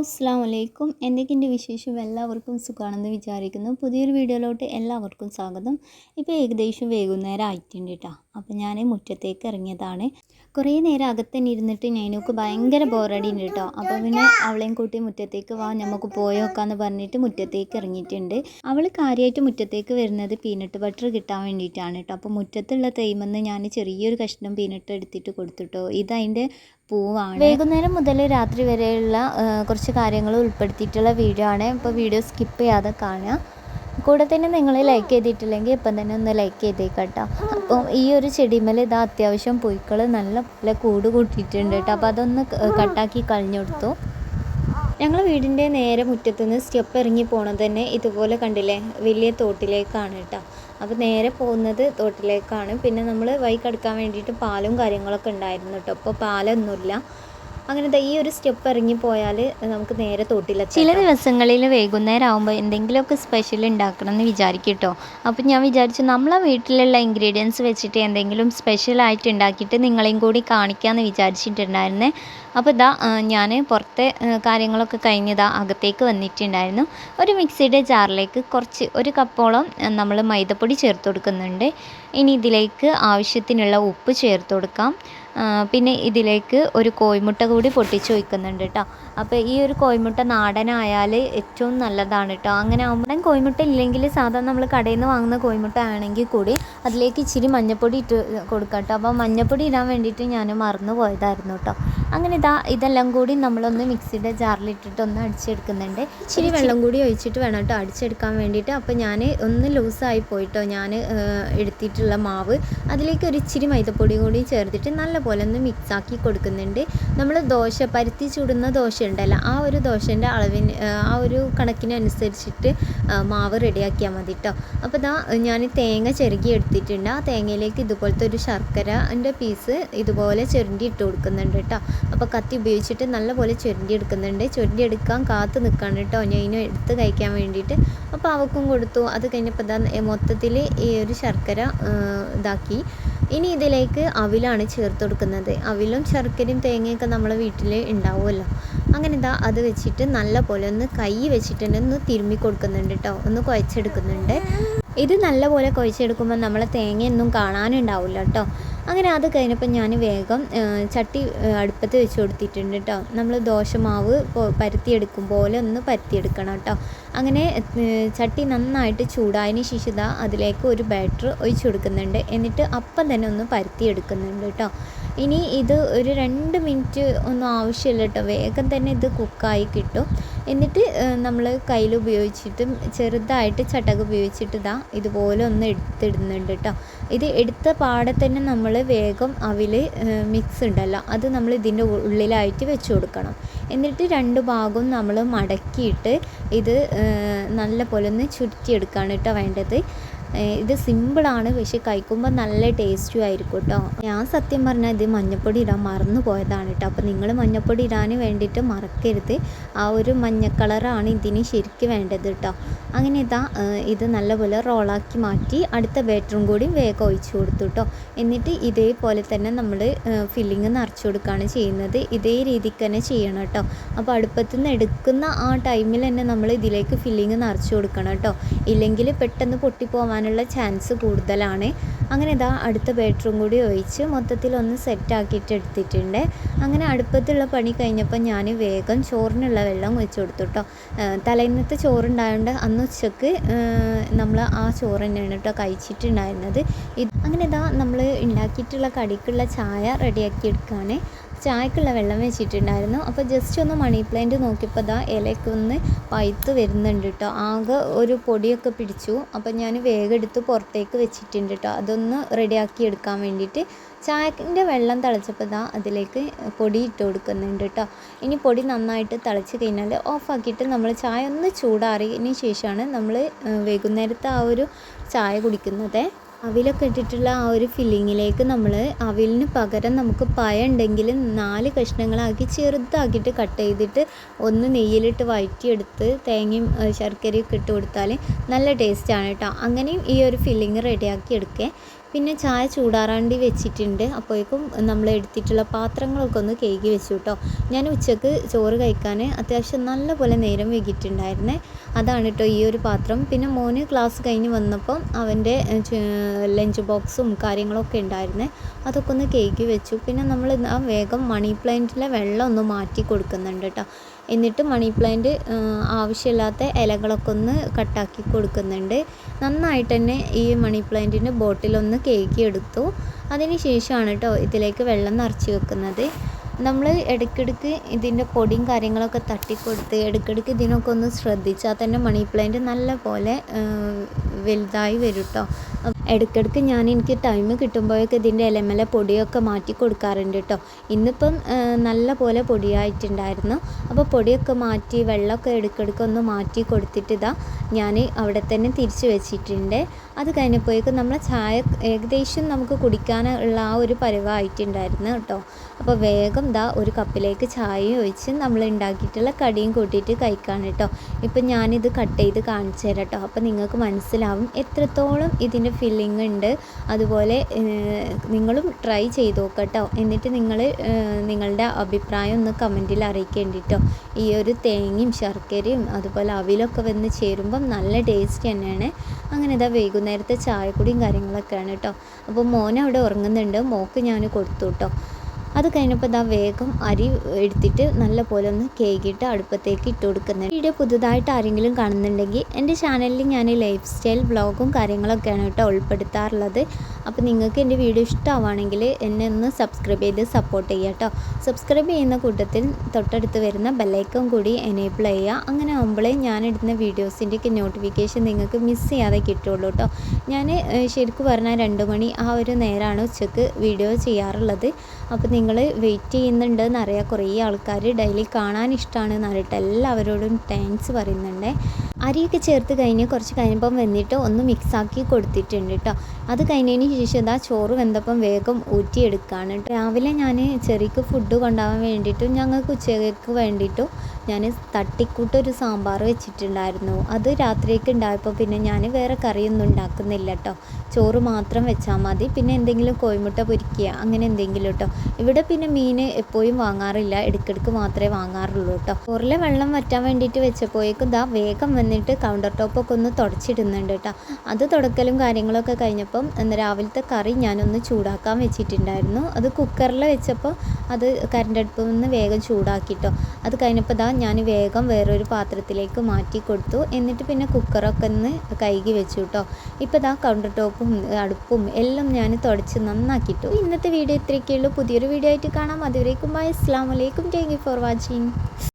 അസ്സാം വലൈക്കും എന്തൊക്കെയുണ്ട് വിശേഷം? എല്ലാവർക്കും സുഖമാണെന്ന് വിചാരിക്കുന്നു. പുതിയൊരു വീഡിയോയിലോട്ട് എല്ലാവർക്കും സ്വാഗതം. ഇപ്പോൾ ഏകദേശം വൈകുന്നേരം ആയിട്ടുണ്ട് കേട്ടോ. അപ്പോൾ ഞാൻ മുറ്റത്തേക്ക് ഇറങ്ങിയതാണ്. കുറേ നേരം അകത്ത് തന്നെ ഇരുന്നിട്ട് നൈനൂക്ക് ഭയങ്കര ബോറടിയുണ്ട് കേട്ടോ. അപ്പോൾ പിന്നെ അവളെയും കൂട്ടി മുറ്റത്തേക്ക് വാ നമുക്ക് പോയോക്കാന്ന് പറഞ്ഞിട്ട് മുറ്റത്തേക്ക് ഇറങ്ങിയിട്ടുണ്ട്. അവൾ കാര്യമായിട്ട് മുറ്റത്തേക്ക് വരുന്നത് പീനട്ട് ബട്ടർ കിട്ടാൻ വേണ്ടിയിട്ടാണ് കേട്ടോ. അപ്പോൾ മുറ്റത്തുള്ള തേയ്മെന്ന് ഞാൻ ചെറിയൊരു കഷ്ണം പീനട്ട് എടുത്തിട്ട് കൊടുത്തിട്ടോ. ഇതതിന്റെ പൂവാണ്. വൈകുന്നേരം മുതൽ രാത്രി വരെയുള്ള കുറച്ച് കാര്യങ്ങൾ ഉൾപ്പെടുത്തിയിട്ടുള്ള വീഡിയോ ആണ്. ഇപ്പോൾ വീഡിയോ സ്കിപ്പ് ചെയ്യാതെ കാണുക. കൂടെ തന്നെ നിങ്ങൾ ലൈക്ക് ചെയ്തിട്ടില്ലെങ്കിൽ ഇപ്പം തന്നെ ഒന്ന് ലൈക്ക് ചെയ്തേക്കട്ടോ. അപ്പം ഈ ഒരു ചെടിമേൽ ഇതാ അത്യാവശ്യം പുഴുക്കൾ നല്ല പോലെ കൂട് കൂട്ടിയിട്ടുണ്ട് കേട്ടോ. അപ്പോൾ അതൊന്ന് കട്ടാക്കി കളഞ്ഞു കൊടുത്തു. ഞങ്ങൾ വീടിന്റെ നേരെ മുറ്റത്തുനിന്ന് സ്റ്റെപ്പ് ഇറങ്ങി പോണത് തന്നെ ഇതുപോലെ കണ്ടില്ലേ? വലിയ തോട്ടിലേക്കാണ് കേട്ടോ. അപ്പോൾ നേരെ പോകുന്നത് തോട്ടിലേക്കാണ്. പിന്നെ നമ്മൾ വൈകടുക്കാൻ കടക്കാൻ വേണ്ടിയിട്ട് പാലും കാര്യങ്ങളൊക്കെ ഉണ്ടായിരുന്നു കേട്ടോ. അപ്പോൾ പാലൊന്നുമില്ല. അങ്ങനെ ഈ ഒരു സ്റ്റെപ്പ് ഇറങ്ങി പോയാൽ നമുക്ക് നേരെ തൊട്ടില്ല ചില ദിവസങ്ങളിൽ വൈകുന്നേരം ആകുമ്പോൾ എന്തെങ്കിലുമൊക്കെ സ്പെഷ്യൽ ഉണ്ടാക്കണം എന്ന് വിചാരിക്കും കേട്ടോ. അപ്പോൾ ഞാൻ വിചാരിച്ചു നമ്മളെ വീട്ടിലുള്ള ഇൻഗ്രീഡിയൻസ് വെച്ചിട്ട് എന്തെങ്കിലും സ്പെഷ്യലായിട്ട് ഉണ്ടാക്കിയിട്ട് നിങ്ങളെയും കൂടി കാണിക്കാമെന്ന് വിചാരിച്ചിട്ടുണ്ടായിരുന്നേ. അപ്പോൾ ഇതാ ഞാൻ പുറത്തെ കാര്യങ്ങളൊക്കെ കഴിഞ്ഞതാ അകത്തേക്ക് വന്നിട്ടുണ്ടായിരുന്നു. ഒരു മിക്സിയുടെ ജാറിലേക്ക് കുറച്ച് ഒരു കപ്പോളം നമ്മൾ മൈദപ്പൊടി ചേർത്ത് കൊടുക്കുന്നുണ്ട്. ഇനി ഇതിലേക്ക് ആവശ്യത്തിനുള്ള ഉപ്പ് ചേർത്ത് കൊടുക്കാം. പിന്നെ ഇതിലേക്ക് ഒരു കോയിമുട്ട കൂടി പൊട്ടിച്ച് വയ്ക്കുന്നുണ്ട് കേട്ടോ അപ്പോൾ ഈ ഒരു കോഴിമുട്ട നാടനായാൽ ഏറ്റവും നല്ലതാണ് കേട്ടോ അങ്ങനെ ആകുമ്പോൾ കോയിമുട്ട ഇല്ലെങ്കിൽ സാധാരണ നമ്മൾ കടയിൽ നിന്ന് വാങ്ങുന്ന കോയിമുട്ട ആണെങ്കിൽ കൂടി അതിലേക്ക് ഇച്ചിരി മഞ്ഞപ്പൊടി ഇട്ട് കൊടുക്കാം കേട്ടോ അപ്പോൾ മഞ്ഞപ്പൊടി ഇടാൻ വേണ്ടിയിട്ട് ഞാൻ മറന്നു പോയതായിരുന്നു കേട്ടോ അങ്ങനെ ഇതാ ഇതെല്ലാം കൂടി നമ്മളൊന്ന് മിക്സിയുടെ ജാറിലിട്ടിട്ട് ഒന്ന് അടിച്ചെടുക്കുന്നുണ്ട്. ഇച്ചിരി വെള്ളം കൂടി ഒഴിച്ചിട്ട് വേണം കേട്ടോ അടിച്ചെടുക്കാൻ വേണ്ടിയിട്ട്. അപ്പോൾ ഞാൻ ഒന്ന് ലൂസായി പോയിട്ടോ ഞാൻ എടുത്തിട്ടുള്ള മാവ്. അതിലേക്ക് ഒരു ഇച്ചിരി മൈദപ്പൊടി കൂടി ചേർത്തിട്ട് നല്ലപോലെ ഒന്ന് മിക്സാക്കി കൊടുക്കുന്നുണ്ട്. നമ്മൾ ദോശ പരുത്തി ചുടുന്ന ദോശ ഉണ്ടല്ലോ ആ ഒരു ദോശന്റെ അളവിന് ആ, ഒരു കണക്കിനനുസരിച്ചിട്ട് മാവ് റെഡിയാക്കിയാൽ മതി കേട്ടോ അപ്പോൾ ഇതാ ഞാൻ തേങ്ങ ചെറുകി എടുത്തിട്ടുണ്ട് ആ തേങ്ങയിലേക്ക് ഇതുപോലത്തെ ഒരു ശർക്കരന്റെ പീസ് ഇതുപോലെ ചുരണ്ടി ഇട്ട് കൊടുക്കുന്നുണ്ട് കേട്ടോ. അപ്പോൾ കത്തി ഉപയോഗിച്ചിട്ട് നല്ലപോലെ ചുരണ്ടി എടുക്കുന്നുണ്ട്. ചുരണ്ടി എടുക്കാൻ കാത്ത് നിൽക്കാണ് കേട്ടോ. ഞാൻ എടുത്ത് കഴിക്കാൻ വേണ്ടിയിട്ട്. അപ്പോൾ അവക്കും കൊടുത്തു. അത് കഴിഞ്ഞപ്പോൾ ഇതാ മൊത്തത്തിൽ ഈ ഒരു ശർക്കര ഇതാക്കി. ഇനി ഇതിലേക്ക് അവിലാണ് ചേർത്ത് കൊടുക്കുന്നത്. അവിലും ശർക്കരയും തേങ്ങയൊക്കെ നമ്മളെ വീട്ടിൽ ഉണ്ടാവുമല്ലോ. അങ്ങനെ ഇതാ അത് വെച്ചിട്ട് നല്ല പോലെ ഒന്ന് കൈ വെച്ചിട്ടുണ്ട് ഒന്ന് തിരുമ്മി കൊടുക്കുന്നുണ്ട് കേട്ടോ. ഒന്ന് കുഴച്ചെടുക്കുന്നുണ്ട്. ഇത് നല്ലപോലെ കുഴച്ചെടുക്കുമ്പോൾ നമ്മൾ തേങ്ങയൊന്നും കാണാനുണ്ടാവില്ല കേട്ടോ. അങ്ങനെ അത് കഴിഞ്ഞപ്പോൾ ഞാൻ വേഗം ചട്ടി അടുപ്പത്ത് വെച്ച് കൊടുത്തിട്ടുണ്ട് കേട്ടോ. നമ്മൾ ദോശമാവ് പരത്തിയെടുക്കും പോലെ ഒന്ന് പരത്തിയെടുക്കണം കേട്ടോ. അങ്ങനെ ചട്ടി നന്നായിട്ട് ചൂടായതിന് ശേഷം അതിലേക്ക് ഒരു ബാറ്റർ ഒഴിച്ചു കൊടുക്കുന്നുണ്ട്. എന്നിട്ട് അപ്പം തന്നെ ഒന്ന് പരത്തിയെടുക്കുന്നുണ്ട് കേട്ടോ. ഇനി ഇത് ഒരു രണ്ട് മിനിറ്റ് ഒന്നും ആവശ്യമില്ല കേട്ടോ. വേഗം തന്നെ ഇത് കുക്കായി കിട്ടും. എന്നിട്ട് നമ്മൾ കയ്യിൽ ഉപയോഗിച്ചിട്ട് ചെറുതായിട്ട് ചട്ടക ഉപയോഗിച്ചിട്ട് ഇതാ ഇതുപോലെ ഒന്ന് എടുത്തിടുന്നുണ്ട് കേട്ടോ. ഇത് എടുത്ത പാടെ തന്നെ നമ്മൾ വേഗം അവിൽ മിക്സ് ഉണ്ടല്ലോ. അത് നമ്മൾ ഇതിന്റെ ഉള്ളിലായിട്ട് വെച്ച് കൊടുക്കണം. എന്നിട്ട് രണ്ട് ഭാഗവും നമ്മൾ മടക്കിയിട്ട് ഇത് നല്ല പോലെ ഒന്ന് ചുരുട്ടിയെടുക്കുകയാണ് കേട്ടോ വേണ്ടത്. ഇത് സിമ്പിളാണ് പക്ഷെ കഴിക്കുമ്പോൾ നല്ല ടേസ്റ്റും ആയിരിക്കും കേട്ടോ ഞാൻ സത്യം പറഞ്ഞാൽ ഇത് മഞ്ഞപ്പൊടി ഇടാൻ മറന്നു പോയതാണ് കേട്ടോ അപ്പോൾ നിങ്ങൾ മഞ്ഞപ്പൊടി ഇടാൻ വേണ്ടിയിട്ട് മറക്കരുത്. ആ ഒരു മഞ്ഞ കളറാണ് ഇതിന് ശരിക്കും വേണ്ടത് കേട്ടോ അങ്ങനെ ഇതാ ഇത് നല്ലപോലെ റോളാക്കി മാറ്റി അടുത്ത ബാറ്ററും കൂടി വേഗം ഒഴിച്ചു കൊടുത്തു കേട്ടോ എന്നിട്ട് ഇതേപോലെ തന്നെ നമ്മൾ ഫില്ലിങ് നിറച്ചു കൊടുക്കുകയാണ് ചെയ്യുന്നത്. ഇതേ രീതിക്ക് തന്നെ ചെയ്യണം കേട്ടോ അപ്പോൾ അടുപ്പത്തു നിന്ന് എടുക്കുന്ന ആ ടൈമിൽ തന്നെ നമ്മൾ ഇതിലേക്ക് ഫില്ലിങ് നിറച്ചു കൊടുക്കണം കേട്ടോ ഇല്ലെങ്കിൽ പെട്ടെന്ന് പൊട്ടിപ്പോവാനുള്ള ചാൻസ് കൂടുതലാണ്. അങ്ങനെ ഇതാ അടുത്ത ബെഡ്റൂം കൂടി ഒഴിച്ച് മൊത്തത്തിൽ ഒന്ന് സെറ്റ് ആക്കിയിട്ട് എടുത്തിട്ടുണ്ട്. അങ്ങനെ അടുപ്പത്തുള്ള പണി കഴിഞ്ഞപ്പോൾ ഞാൻ വേഗം ചോറിനുള്ള വെള്ളം ഒഴിച്ചു കൊടുത്തു കേട്ടോ തലേന്നത്തെ ചോറുണ്ടായതുകൊണ്ട് അന്ന് ഉച്ചയ്ക്ക് നമ്മൾ ആ ചോറ് തന്നെയാണ് കേട്ടോ കഴിച്ചിട്ടുണ്ടായിരുന്നത്. ഇത് അങ്ങനെ ഇതാ നമ്മൾ ഉണ്ടാക്കിയിട്ടുള്ള കടിക്കുള്ള ചായ റെഡിയാക്കി എടുക്കുകയാണ് ചായക്കുള്ള വെള്ളം വെച്ചിട്ടുണ്ടായിരുന്നു. അപ്പോൾ ജസ്റ്റ് ഒന്ന് മണി പ്ലാന്റ് നോക്കിയപ്പോൾ ദാ ഇലയൊക്കെ ഒന്ന് പഴുത്ത് വരുന്നുണ്ട് കേട്ടോ ആകെ ഒരു പൊടിയൊക്കെ പിടിച്ചു. അപ്പോൾ ഞാൻ വേഗം എടുത്ത് പുറത്തേക്ക് വെച്ചിട്ടുണ്ട് കേട്ടോ അതൊന്ന് റെഡിയാക്കി എടുക്കാൻ വേണ്ടിയിട്ട് ചായന്റെ വെള്ളം തിളച്ചപ്പോൾ ദാ അതിലേക്ക് പൊടി ഇട്ട് കൊടുക്കുന്നുണ്ട് കേട്ടോ ഇനി പൊടി നന്നായിട്ട് തിളച്ച് കഴിഞ്ഞാൽ ഓഫാക്കിയിട്ട് നമ്മൾ ചായ ഒന്ന് ചൂടാറിയതിന് ശേഷമാണ് നമ്മൾ വൈകുന്നേരത്തെ ആ ഒരു ചായ കുടിക്കുന്നത്. അവിലൊക്കെ ഇട്ടിട്ടുള്ള ആ ഒരു ഫില്ലിങ്ങിലേക്ക് നമ്മൾ അവിലിന് പകരം നമുക്ക് പഴം ഉണ്ടെങ്കിൽ നാല് കഷ്ണങ്ങളാക്കി ചെറുതാക്കിയിട്ട് കട്ട് ചെയ്തിട്ട് ഒന്ന് നെയ്യിലിട്ട് വഴറ്റിയെടുത്ത് തേങ്ങയും ശർക്കരയൊക്കെ ഇട്ട് കൊടുത്താൽ നല്ല ടേസ്റ്റാണ് കേട്ടോ അങ്ങനെയും ഈ ഒരു ഫില്ലിങ് റെഡിയാക്കി എടുക്കേ. പിന്നെ ചായ ചൂടാറാണ്ടി വെച്ചിട്ടുണ്ട്. അപ്പോഴേക്കും നമ്മൾ എടുത്തിട്ടുള്ള പാത്രങ്ങളൊക്കെ ഒന്ന് കേകി വെച്ചു കേട്ടോ ഞാൻ ഉച്ചയ്ക്ക് ചോറ് കഴിക്കാൻ അത്യാവശ്യം നല്ല പോലെ നേരം വൈകിട്ടുണ്ടായിരുന്നേ. അതാണ് കേട്ടോ ഈ ഒരു പാത്രം. പിന്നെ മോന് ക്ലാസ് കഴിഞ്ഞ് വന്നപ്പം അവന്റെ ലഞ്ച് ബോക്സും കാര്യങ്ങളൊക്കെ ഉണ്ടായിരുന്നേ. അതൊക്കെ ഒന്ന് കേകി വെച്ചു. പിന്നെ നമ്മൾ വേഗം മണി പ്ലാന്റിലെ വെള്ളം ഒന്ന് മാറ്റി കൊടുക്കുന്നുണ്ട് കേട്ടോ എന്നിട്ട് മണി പ്ലാന്റ് ആവശ്യമില്ലാത്ത ഇലകളൊക്കെ ഒന്ന് കട്ടാക്കി കൊടുക്കുന്നുണ്ട്. നന്നായിട്ട് തന്നെ ഈ മണി പ്ലാന്റിന്റെ ബോട്ടിലൊന്ന് കേക്കി എടുത്തു. അതിന് ശേഷമാണ് കേട്ടോ ഇതിലേക്ക് വെള്ളം നിറച്ച് വെക്കുന്നത്. നമ്മൾ ഇടയ്ക്കിടയ്ക്ക് ഇതിന്റെ പൊടിയും കാര്യങ്ങളൊക്കെ തട്ടിക്കൊടുത്ത് ഇടയ്ക്കിടയ്ക്ക് ഇതിനൊക്കെ ഒന്ന് ശ്രദ്ധിച്ചാൽ തന്നെ മണി പ്ലാന്റ് നല്ല പോലെ വലുതായി വരും കേട്ടോ ഇടയ്ക്കിടയ്ക്ക് ഞാൻ എനിക്ക് ടൈം കിട്ടുമ്പോഴൊക്കെ ഇതിന്റെ ഇലമല പൊടിയൊക്കെ മാറ്റി കൊടുക്കാറുണ്ട് കേട്ടോ ഇന്നിപ്പം നല്ല പോലെ പൊടിയായിട്ടുണ്ടായിരുന്നു. അപ്പോൾ പൊടിയൊക്കെ മാറ്റി വെള്ളമൊക്കെ ഇടയ്ക്കിടയ്ക്ക് ഒന്ന് മാറ്റി കൊടുത്തിട്ട് ഇതാ ഞാൻ അവിടെ തന്നെ തിരിച്ച് വെച്ചിട്ടുണ്ട്. അത് കഴിഞ്ഞപ്പോഴേക്കും നമ്മൾ ചായ ഏകദേശം നമുക്ക് കുടിക്കാനുള്ള ആ ഒരു പരിവായിട്ടുണ്ടായിരുന്നു കേട്ടോ അപ്പോൾ വേഗം ദാ ഒരു കപ്പിലേക്ക് ചായയും ഒഴിച്ച് നമ്മൾ ഉണ്ടാക്കിയിട്ടുള്ള കടിയും കൂട്ടിയിട്ട് കഴിക്കാണ് കേട്ടോ ഇപ്പം ഞാനിത് കട്ട് ചെയ്ത് കാണിച്ചു തരാം കേട്ടോ അപ്പോൾ നിങ്ങൾക്ക് മനസ്സിലാവും എത്രത്തോളം ഇതിന്റെ ഫില്ലിംഗ് ഉണ്ട്. അതുപോലെ നിങ്ങളും ട്രൈ ചെയ്ത് നോക്കട്ടോ എന്നിട്ട് നിങ്ങൾ നിങ്ങളുടെ അഭിപ്രായം ഒന്ന് കമന്റിൽ അറിയിക്കേണ്ടിട്ടോ. ഈ ഒരു തേങ്ങയും ശർക്കരയും അതുപോലെ അവിലൊക്കെ വന്ന് ചേരുമ്പം നല്ല ടേസ്റ്റ് തന്നെയാണ്. അങ്ങനെ ഇതാ വൈകുന്നേരത്തെ ചായക്കുടിയും കാര്യങ്ങളൊക്കെയാണ് കേട്ടോ. അപ്പോൾ മോൻ അവിടെ ഉറങ്ങുന്നുണ്ട്. മോക്ക് ഞാൻ കൊടുത്തു കേട്ടോ അത് കഴിഞ്ഞപ്പോൾ ഇതാ വേഗം അരി എടുത്തിട്ട് നല്ല പോലെ ഒന്ന് കേകിട്ട് അടുപ്പത്തേക്ക് ഇട്ട് കൊടുക്കുന്നുണ്ട് വീഡിയോ പുതുതായിട്ട് ആരെങ്കിലും കാണുന്നുണ്ടെങ്കിൽ എന്റെ ചാനലിൽ ഞാൻ ലൈഫ് സ്റ്റൈൽ വ്ളോഗും കാര്യങ്ങളൊക്കെയാണ് കേട്ടോ ഉൾപ്പെടുത്താറുള്ളത്. അപ്പോൾ നിങ്ങൾക്ക് എന്റെ വീഡിയോ ഇഷ്ടമാവുകയാണെങ്കിൽ എന്നെ ഒന്ന് സബ്സ്ക്രൈബ് ചെയ്ത് സപ്പോർട്ട് ചെയ്യുക കേട്ടോ. സബ്സ്ക്രൈബ് ചെയ്യുന്ന കൂട്ടത്തിൽ തൊട്ടടുത്ത് വരുന്ന ബെല്ലൈക്കൺ കൂടി എനേബിൾ ചെയ്യുക. അങ്ങനെ ആകുമ്പോഴേ ഞാൻ ഇടുന്ന വീഡിയോസിന്റെയൊക്കെ നോട്ടിഫിക്കേഷൻ നിങ്ങൾക്ക് മിസ് ചെയ്യാതെ കിട്ടുള്ളൂ കേട്ടോ. ഞാൻ ശരിക്കും പറഞ്ഞാൽ രണ്ട് മണി ആ ഒരു നേരമാണ് ഉച്ചയ്ക്ക് വീഡിയോ ചെയ്യാറുള്ളത്. അപ്പോൾ നിങ്ങൾ വെയിറ്റ് ചെയ്യുന്നുണ്ട് എന്നറിയാം കുറേ ആൾക്കാർ ഡെയിലി കാണാൻ ഇഷ്ടമാണ് പറഞ്ഞിട്ട് എല്ലാവരോടും താങ്ക്സ് പറയുന്നുണ്ട്. അരിയൊക്കെ ചേർത്ത് കഴിഞ്ഞ് കുറച്ച് കഴിഞ്ഞപ്പം വെന്നിട്ട് ഒന്ന് മിക്സാക്കി കൊടുത്തിട്ടുണ്ട് കേട്ടോ അത് കഴിഞ്ഞതിന് ശേഷം ഇതാ ചോറ് വെന്തപ്പം വേഗം ഊറ്റിയെടുക്കുകയാണ് രാവിലെ ഞാൻ ചെറിക്ക് ഫുഡ് കൊണ്ടുപോകാൻ വേണ്ടിയിട്ടും ഞങ്ങൾക്ക് ഉച്ചയ്ക്ക് വേണ്ടിയിട്ടും ഞാൻ തട്ടിക്കൂട്ടൊരു സാമ്പാർ വെച്ചിട്ടുണ്ടായിരുന്നു. അത് രാത്രിയൊക്കെ ഉണ്ടായപ്പോൾ പിന്നെ ഞാൻ വേറെ കറിയൊന്നും ഉണ്ടാക്കുന്നില്ല കേട്ടോ ചോറ് മാത്രം വെച്ചാൽ മതി. പിന്നെ എന്തെങ്കിലും കോഴിമുട്ട പൊരിക്കുക അങ്ങനെ എന്തെങ്കിലും കേട്ടോ ഇവിടെ പിന്നെ മീൻ എപ്പോഴും വാങ്ങാറില്ല. ഇടയ്ക്കിടയ്ക്ക് മാത്രമേ വാങ്ങാറുള്ളൂ കേട്ടോ ചോറിലെ വെള്ളം വറ്റാൻ വേണ്ടിയിട്ട് വെച്ചപ്പോഴേക്കും ഇതാ വേഗം വന്നിട്ട് കൗണ്ടർ ടോപ്പൊക്കെ ഒന്ന് തുടച്ചിടുന്നുണ്ട് കേട്ടോ അത് തുടക്കലും കാര്യങ്ങളൊക്കെ കഴിഞ്ഞപ്പം രാവിലത്തെ കറി ഞാനൊന്ന് ചൂടാക്കാൻ വെച്ചിട്ടുണ്ടായിരുന്നു. അത് കുക്കറിൽ വെച്ചപ്പോൾ അത് കറണ്ട് അടുപ്പിൽ നിന്ന് വേഗം ചൂടാക്കിട്ടോ. അത് കഴിഞ്ഞപ്പോൾ ഇതാ ഞാൻ വേഗം വേറൊരു പാത്രത്തിലേക്ക് മാറ്റി കൊടുത്തു. എന്നിട്ട് പിന്നെ കുക്കറൊക്കെ ഒന്ന് കഴുകി വെച്ചു കേട്ടോ ഇപ്പോൾ ഇതാ കൗണ്ടർ ടോപ്പും അടുപ്പും എല്ലാം ഞാൻ തുടച്ച് നന്നാക്കിയിട്ടു ഇന്നത്തെ വീഡിയോ ഇത്രയൊക്കെയുള്ളൂ. പുതിയൊരു വീഡിയോ ആയിട്ട് കാണാം. അതുവരേക്കും ബൈ അസ്സാം വലൈക്കും താങ്ക് യു ഫോർ വാച്ചിങ്